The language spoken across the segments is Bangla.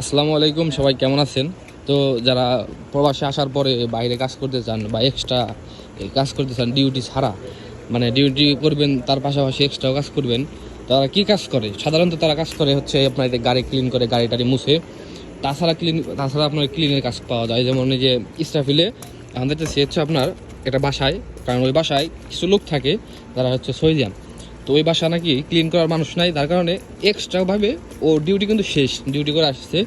আসসালামু আলাইকুম, সবাই কেমন আছেন? তো যারা প্রবাসে আসার পরে বাইরে কাজ করতে চান বা এক্সট্রা কাজ করতে চান ডিউটি ছাড়া মানে ডিউটি করবেন, তার পাশাপাশি এক্সট্রাও কাজ করবেন, তারা কি কাজ করে? সাধারণত তারা কাজ করে হচ্ছে আপনার গাড়ি ক্লিন করে, গাড়ি টাড়ি মুছে। তাছাড়া ক্লিন তাছাড়া আপনার ক্লিনের কাজ পাওয়া যায়। যেমন এই যে ইস্টাফিলে আমাদের হচ্ছে আপনার একটা বাসায়, কারণ ওই বাসায় কিছু লোক থাকে যারা হচ্ছে সইজান তো ওই বাসা নাকি ক্লিন করার মানুষ নাই তার কারণে এক্সট্রাভাবে ও ডিউটি কিন্তু শেষ ডিউটি করে আসছে।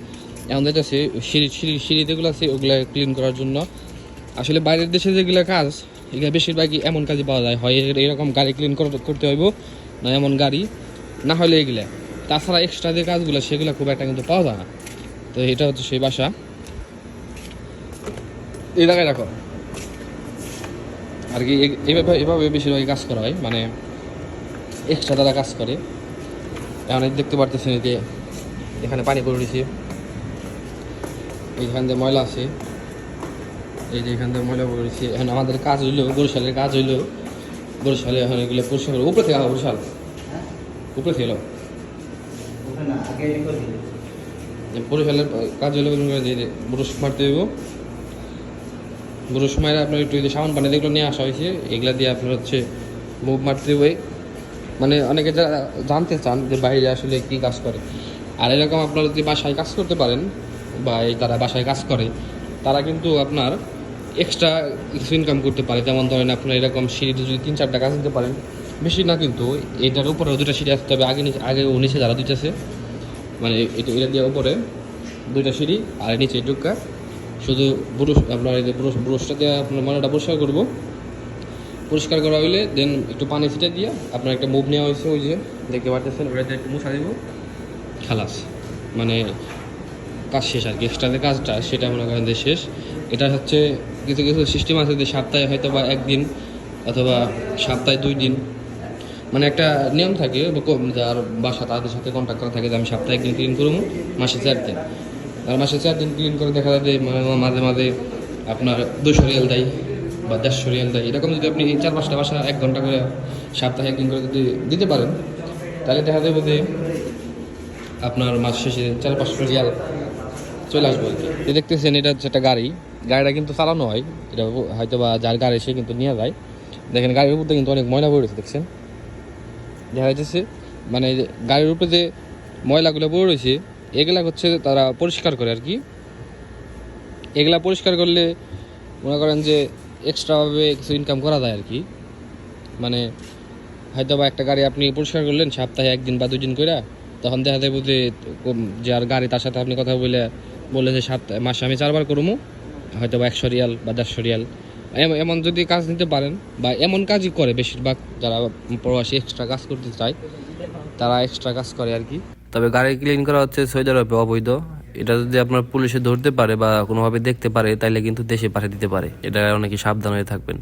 এখন যেতেছে সিঁড়ি সিঁড়ি সিঁড়ি যেগুলো আছে, ওগুলো ক্লিন করার জন্য। আসলে বাইরের দেশে যেগুলো কাজ, এগুলো বেশিরভাগই এমন কাজই পাওয়া যায়। হয় এর- এরকম গাড়ি ক্লিন করতে হইব, না এমন গাড়ি, না হলে এগুলা। তাছাড়া এক্সট্রা যে কাজগুলো, সেগুলো খুব একটা কিন্তু পাওয়া যায় না। তো এটা হচ্ছে সেই বাসা। এই জায়গায় রাখো। আর কি এভাবে এভাবে বেশিরভাগই কাজ করা হয়। মানে এক্সট্রা তারা কাজ করে। এখন দেখতে পারতেছেন যে এখানে পানি পড়ে রয়েছে। এইখান দিয়ে ময়লা আছে। এই যে এখান থেকে ময়লা পড়ে রয়েছে। এখন আমাদের কাজ হইল, বরিশালের কাজ হইল। বরিশালে এখন এগুলো পরিষ্কার করে, উপরে থেকে বরিশাল। উপরে থেকে এলো। বরিশালের কাজ হইল করে ব্রুশ মারতে হইব। ব্রুশ মারে আপনার একটু এই যে সাবান পানি যেগুলো নিয়ে আসা হয়েছে, এগুলা দিয়ে আপনার হচ্ছে মুভ মারতে হবে মানে অনেকে যারা জানতে চান যে বাইরে আসলে কি কাজ করে। আর এরকম আপনারা যদি বাসায় কাজ করতে পারেন বা তারা বাসায় কাজ করে, তারা কিন্তু আপনার এক্সট্রা কিছু ইনকাম করতে পারে। যেমন ধরেন আপনার এরকম সিঁড়িতে যদি তিন চারটা কাজ দিতে পারেন, বেশি না কিন্তু এটার উপরে দুটা সিঁড়ি আসতে হবে। আগে নিচে আগে ও নিচে যারা দিতেছে মানে এটা এটা দিয়ে উপরে দুইটা সিঁড়ি আর নিচে ঢুকা শুধু ব্রুশ আপনার এই যে ব্রুশ ব্রুশটা দিয়ে আপনার ময়লাটা পরিষ্কার করব। পরিষ্কার করা হইলে দেন একটু পানি ছিটে দিয়ে আপনার একটা মুভ নেওয়া হয়েছে, ওই যে, দেখতে পারতেছেন ওটা দিয়ে একটু মুছা দিব। খালাস। মানে কাজ শেষ আর কি এক্সট্রা যে কাজটা, সেটা মনে করেন যে শেষ। এটা হচ্ছে কিছু কিছু সিস্টেম আছে যে সপ্তাহে হয়তো বা একদিন অথবা সপ্তাহে দুই দিন। মানে একটা নিয়ম থাকে যার বাসা তাদের সাথে কন্ট্যাক্ট করা থাকে যে আমি সপ্তাহে একদিন ক্লিন করব, মাসে চার দিন। আর মাসে চার দিন ক্লিন করে দেখা যায় যে, মাঝে মাঝে আপনার দুশো রিয়াল দেয়। বা দেড়শো রিয়াল দেয়। এরকম যদি আপনি চার পাঁচটা বাসা এক ঘণ্টা করে সপ্তাহে একদিন করে যদি দিতে পারেন, তাহলে দেখা যাবে যে আপনার মাস শেষে চার পাঁচশো রিয়াল চলে আসবে আর কি। দেখতেছেন, এটা হচ্ছে একটা গাড়ি। গাড়িটা কিন্তু চালানো হয়। এটা হয়তো বা যার গাড়ি সে কিন্তু নিয়ে যায়। দেখেন, গাড়ির উপরে কিন্তু অনেক ময়লা পড়েছে, দেখছেন? দেখা যাচ্ছে মানে গাড়ির উপরে যে ময়লাগুলো পড়ে রয়েছে, এগুলা হচ্ছে তারা পরিষ্কার করে আর কি। এগুলা পরিষ্কার করলে মনে করেন যে এক্সট্রাভাবে কিছু ইনকাম করা যায় আর কি মানে হয়তো বা একটা গাড়ি আপনি পরিষ্কার করলেন, সপ্তাহে একদিন বা দুদিন করে তখন দেখা যাবে যে যার গাড়ি তার সাথে আপনি কথা বলে বললে যে সাত, মাসে আমি চারবার করব হয়তো বা একশো রিয়াল বা দেড়শো রিয়াল। এমন যদি কাজ নিতে পারেন, বা এমন কাজই করে বেশিরভাগ যারা প্রবাসী এক্সট্রা কাজ করতে চায়, তারা এক্সট্রা কাজ করে আর কি তবে গাড়ি ক্লিন করা হচ্ছে সৌদি আরবে অবৈধ এটা যদি আপনার পুলিশে ধরতে পারে বা কোনোভাবে দেখতে পারে, তাইলে কিন্তু দেশে পাঠিয়ে দিতে পারে। এটা অনেকে সাবধান হয়ে থাকবেন।